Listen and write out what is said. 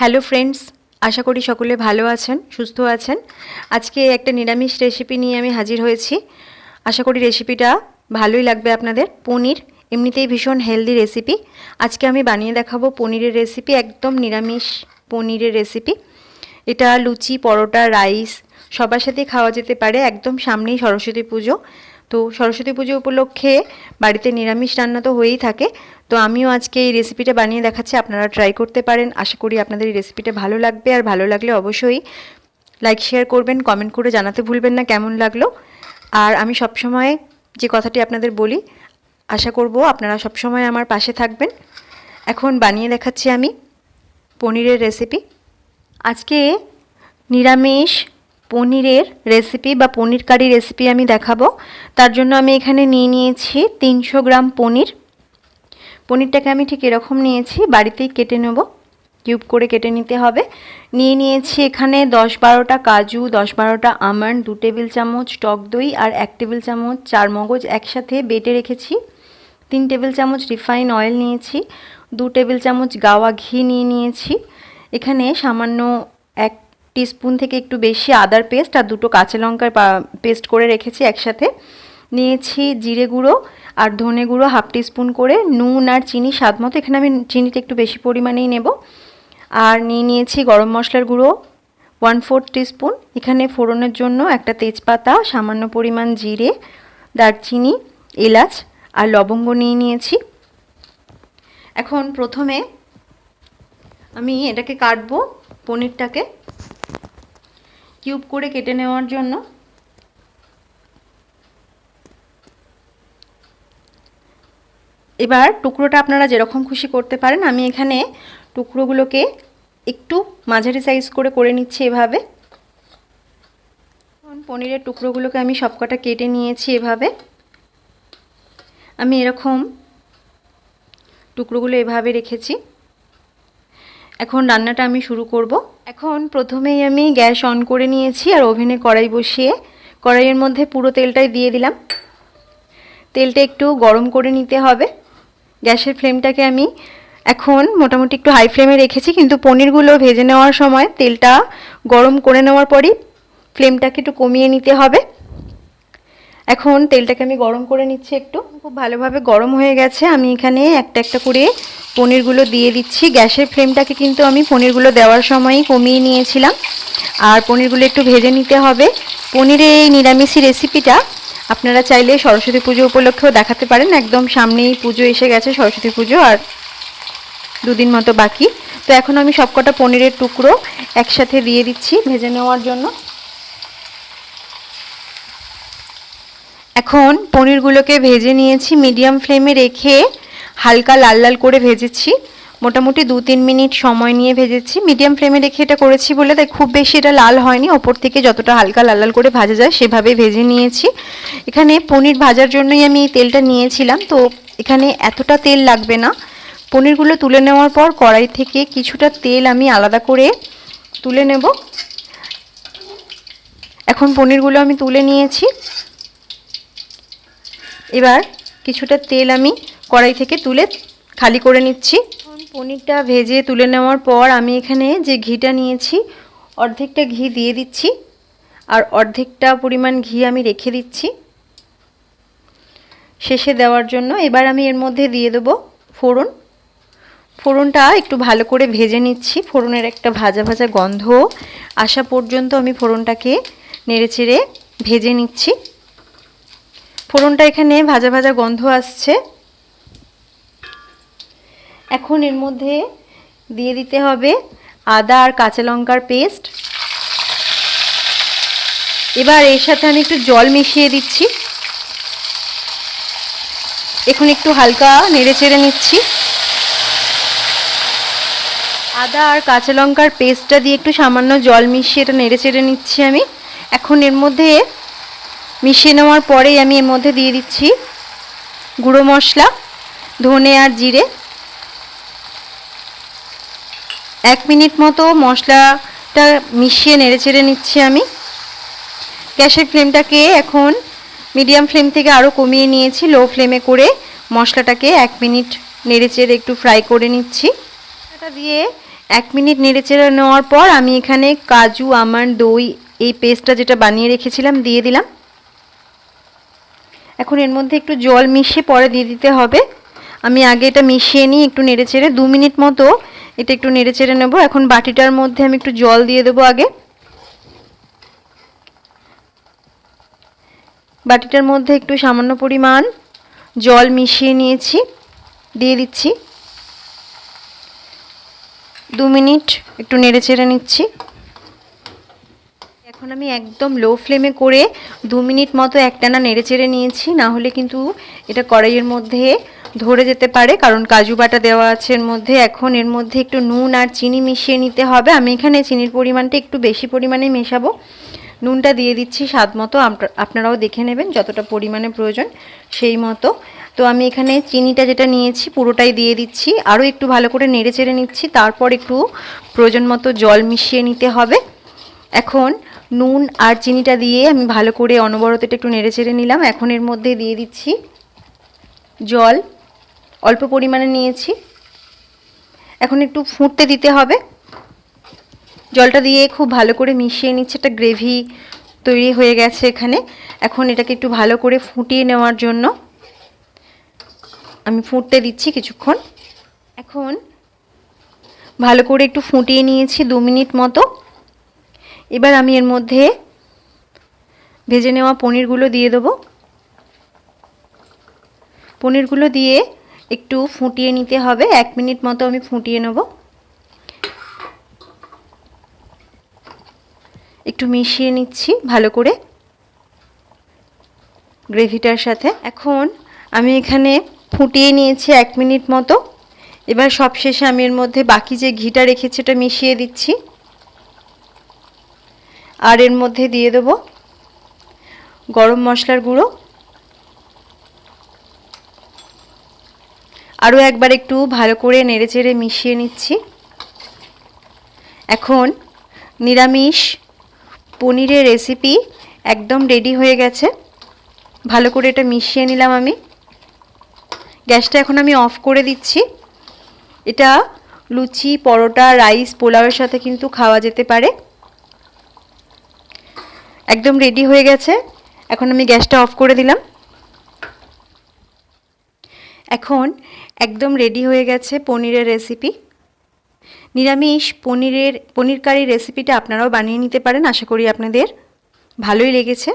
Hello friends আশা করি সকলে ভালো আছেন, সুস্থ আছেন। আজকে একটা নিরামিষ রেসিপি নিয়ে আমি হাজির হয়েছি। আশা করি রেসিপিটা ভালোই লাগবে আপনাদের। পনির, এমনিতেই ভীষণ হেলদি রেসিপি আজকে আমি বানিয়ে দেখাবো পনিরের রেসিপি একদম নিরামিষ পনিরের রেসিপি এটা লুচি, পরোটা, রাইস, সবার সাথেই খাওয়া যেতে পারে, একদম সামনেই সরস্বতী পুজো। তো সরস্বতী পুজো উপলক্ষে বাড়িতে নিরামিষ রান্না তো হয়েই থাকে। তো আমিও আজকে এই রেসিপিটা বানিয়ে দেখাচ্ছি, আপনারা ট্রাই করতে পারেন। আশা করি আপনাদের এই রেসিপিটা ভালো লাগবে, আর ভালো লাগলে অবশ্যই লাইক শেয়ার করবেন কমেন্ট করে জানাতে ভুলবেন না কেমন লাগল। আর আমি সবসময় যে কথাটি আপনাদের বলি, আশা করব আপনারা সবসময় আমার পাশে থাকবেন। এখন বানিয়ে দেখাচ্ছি আমি পনিরের রেসিপি আজকে নিরামিষ পনিরের রেসিপি বা পনির কারি রেসিপি আমি দেখাবো। তার জন্য আমি এখানে নিয়ে নিয়েছি তিনশো গ্রাম পনির। পনিরটাকে আমি ঠিক এরকম নিয়েছি, বাড়িতেই কেটে নেব, কিউব করে কেটে নিতে হবে। নিয়ে নিয়েছি এখানে দশ বারোটা কাজু, দশ বারোটা আমন্ড, দু টেবিল চামচ টক দই আর এক টেবিল চামচ চার মগজ একসাথে বেটে রেখেছি। তিন টেবিল চামচ রিফাইন অয়েল নিয়েছি, দু টেবিল চামচ গাওয়া ঘি নিয়ে নিয়েছি। এখানে সামান্য এক টিস্পুন থেকে একটু বেশি আদার পেস্ট আর দুটো কাঁচা লঙ্কার পেস্ট করে রেখেছি একসাথে। নিয়েছি জিরে গুঁড়ো আর ধনে গুঁড়ো হাফ টিস্পুন করে, নুন আর চিনি স্বাদ মতো। এখানে আমি চিনিটা একটু বেশি পরিমাণেই নেব। আর নিয়ে নিয়েছি গরম মশলার গুঁড়ো ওয়ান ফোর্থ টিস্পুন। এখানে ফোড়নের জন্য একটা তেজপাতা, সামান্য পরিমাণ জিরে, দারচিনি, এলাচ আর লবঙ্গ নিয়ে নিয়েছি। এখন প্রথমে আমি এটাকে কাটবো পনিরটাকে। কিউব করে কেটে নেওয়ার জন্য এবার টুকরোটা আপনারা যেরকম খুশি করতে পারেন, আমি এখানে টুকরোগুলোকে একটু মাঝারি সাইজ করে করে নিচ্ছি এভাবে। পনিরের টুকরোগুলোকে আমি সবকটা কেটে নিয়েছি এভাবে। আমি এরকম টুকরোগুলো এভাবে রেখেছি। এখন রান্নাটা আমি শুরু করব। এখন প্রথমেই আমি গ্যাস অন করে নিয়েছি আর ওভেনে কড়াই বসিয়ে, কড়াইয়ের মধ্যে পুরো তেলটাই দিয়ে দিলাম। তেলটা একটু গরম করে নিতে হবে। গ্যাসের ফ্লেমটাকে আমি এখন মোটামুটি একটু হাই ফ্লেমে রেখেছি, কিন্তু পনিরগুলো ভেজে নেওয়ার সময় তেলটা গরম করে নেওয়ার পরই ফ্লেমটাকে একটু কমিয়ে নিতে হবে। এখন তেলটাকে আমি গরম করে নিচ্ছি একটু। খুব ভালোভাবে গরম হয়ে গেছে। আমি এখানে একটা একটা করে পনিরগুলো দিয়ে দিচ্ছি। গ্যাসের ফ্লেমটাকে কিন্তু আমি পনিরগুলো দেওয়ার সময়ই কমিয়ে নিয়েছিলাম। আর পনিরগুলো একটু ভেজে নিতে হবে। পনিরের এই নিরামিষি রেসিপিটা আপনারা চাইলে সরস্বতী পুজো উপলক্ষেও দেখাতে পারেন। একদম সামনেই পুজো এসে গেছে, সরস্বতী পুজো আর দুদিন মতো বাকি। তো এখন আমি সবকটা পনিরের টুকরো একসাথে দিয়ে দিচ্ছি ভেজে নেওয়ার জন্য। এখন পনিরগুলোকে ভেজে নিয়েছি। মিডিয়াম ফ্লেমে রেখে হালকা লাল লাল করে ভেজেছি। মোটামুটি দু তিন মিনিট সময় নিয়ে ভেজেছি। মিডিয়াম ফ্লেমে রেখে এটা করেছি বলে তাই খুব বেশি এটা লাল হয়নি। ওপর থেকে যতটা হালকা লাল লাল করে ভাজা যায়, সেভাবে ভেজে নিয়েছি। এখানে পনির ভাজার জন্যই আমি তেলটা নিয়েছিলাম। তো এখানে এতটা তেল লাগবে না। পনিরগুলো তুলে নেওয়ার পর কড়াই থেকে কিছুটা তেল আমি আলাদা করে তুলে নেব। এখন পনিরগুলো আমি তুলে নিয়েছি। এবার কিছুটা তেল আমি কড়াই থেকে তুলে খালি করে নিচ্ছি। পনিরটা ভেজে তুলে নেওয়ার পর আমি এখানে যে ঘিটা নিয়েছি, অর্ধেকটা ঘি দিয়ে দিচ্ছি আর অর্ধেকটা পরিমাণ ঘি আমি রেখে দিচ্ছি। শেষে দেওয়ার জন্য এবার আমি এর মধ্যে দিয়ে দেবো ফোড়ন। ফোড়নটা একটু ভালো করে ভেজে নিচ্ছি, ফোড়নের একটা ভাজা ভাজা গন্ধ। আসা পর্যন্ত আমি ফোড়নটাকে নেড়ে চেড়ে ভেজে নিচ্ছি। ফোড়নটা এখানে ভাজা ভাজা গন্ধ আসছে। এখন এর মধ্যে দিয়ে দিতে হবে আদা আর কাঁচা লঙ্কার পেস্ট। এবার এর সাথে আমি একটু জল মিশিয়ে দিচ্ছি। এখন একটু হালকা নেড়ে চেড়ে নিচ্ছি। আদা আর কাঁচা লঙ্কার পেস্টটা দিয়ে একটু সামান্য জল মিশিয়ে এটা নেড়ে চেড়ে নিচ্ছি আমি। এখন এর মধ্যে মিশিয়ে নেওয়ার পরেই আমি এর মধ্যে দিয়ে দিচ্ছি গুঁড়ো মশলা, ধনে আর জিরে। এক মিনিট মতো মশলাটা মিশিয়ে নেড়ে চেড়ে নিচ্ছি আমি। গ্যাসের ফ্লেমটাকে এখন মিডিয়াম ফ্লেম থেকে আরও কমিয়ে নিয়েছি, লো ফ্লেমে করে মশলাটাকে এক মিনিট নেড়ে চেড়ে একটু ফ্রাই করে নিচ্ছি। এটা দিয়ে এক মিনিট নেড়ে চেড়ে নেওয়ার পর আমি এখানে কাজু, আমন্ড, দই এই পেস্টটা যেটা বানিয়ে রেখেছিলাম দিয়ে দিলাম। এখন এর মধ্যে একটু জল মিশিয়ে পরে দিয়ে দিতে হবে। আমি আগে এটা মিশিয়ে নিই, একটু নেড়ে চেড়ে দু মিনিট মতো এটা একটু নেড়ে চেড়ে নেব। এখন বাটিটার মধ্যে আমি একটু জল দিয়ে দেবো আগে। বাটিটার মধ্যে একটু সামান্য পরিমাণ জল মিশিয়ে নিয়েছি, দিয়ে দিচ্ছি। দু মিনিট একটু নেড়ে চেড়ে নিচ্ছি। এখন আমি একদম লো ফ্লেমে করে দু মিনিট মতো একটানা নেড়ে চেড়ে নিয়েছি, না হলে কিন্তু এটা কড়াইয়ের মধ্যে ধরে যেতে পারে, কারণ কাজু বাটা দেওয়া আছে এর মধ্যে। এখন এর মধ্যে একটু নুন আর চিনি মিশিয়ে নিতে হবে। আমি এখানে চিনির পরিমাণটা একটু বেশি পরিমাণে মেশাবো। নুনটা দিয়ে দিচ্ছি স্বাদ মতো। আপনারাও দেখে নেবেন যতটা পরিমাণে প্রয়োজন সেই মতো। তো আমি এখানে চিনিটা যেটা নিয়েছি পুরোটাই দিয়ে দিচ্ছি। আরও একটু ভালো করে নেড়ে চেড়ে নিচ্ছি। তারপর একটু প্রয়োজন মতো জল মিশিয়ে নিতে হবে। এখন নুন আর চিনিটা দিয়ে আমি ভালো করে অনবরত একটু নেড়ে চেড়ে নিলাম। এখন এর মধ্যে দিয়ে দিচ্ছি জল। অল্প পরিমাণে নিয়েছি। এখন একটু ফুটতে দিতে হবে। জলটা দিয়ে খুব ভালো করে মিশিয়ে নিচ্ছে। একটা গ্রেভি তৈরি হয়ে গেছে এখানে। এখন এটাকে একটু ভালো করে ফুটিয়ে নেওয়ার জন্য আমি ফুটতে দিচ্ছি কিছুক্ষণ। এখন ভালো করে একটু ফুটিয়ে নিয়েছি দু মিনিট মতো। এবার আমি এর মধ্যে ভেজে নেওয়া পনিরগুলো দিয়ে দেবো। পনিরগুলো দিয়ে একটু ফুটিয়ে নিতে হবে। এক মিনিট মতো আমি ফুটিয়ে নেব। একটু মিশিয়ে নিচ্ছি ভালো করে গ্রেভিটার সাথে। এখন আমি এখানে ফুটিয়ে নিয়েছি এক মিনিট মতো। এবার সবশেষে আমি এর মধ্যে বাকি যে ঘিটা রেখেছি ওটা মিশিয়ে দিচ্ছি। আর এর মধ্যে দিয়ে দেবো গরম মশলার গুঁড়ো। আরও একবার একটু ভালো করে নেড়েচেড়ে মিশিয়ে নিচ্ছি। এখন নিরামিষ পনিরের রেসিপি একদম রেডি হয়ে গেছে। ভালো করে এটা মিশিয়ে নিলাম আমি। গ্যাসটা এখন আমি অফ করে দিচ্ছি। এটা লুচি, পরোটা রাইস পোলাওয়ের সাথে কিন্তু খাওয়া যেতে পারে। একদম রেডি হয়ে গেছে। এখন আমি গ্যাসটা অফ করে দিলাম। এখন একদম রেডি হয়ে গেছে পনিরের রেসিপি নিরামিষ পনিরের পনির কারি রেসিপিটা আপনারাও বানিয়ে নিতে পারেন, আশা করি আপনাদের ভালোই লেগেছে।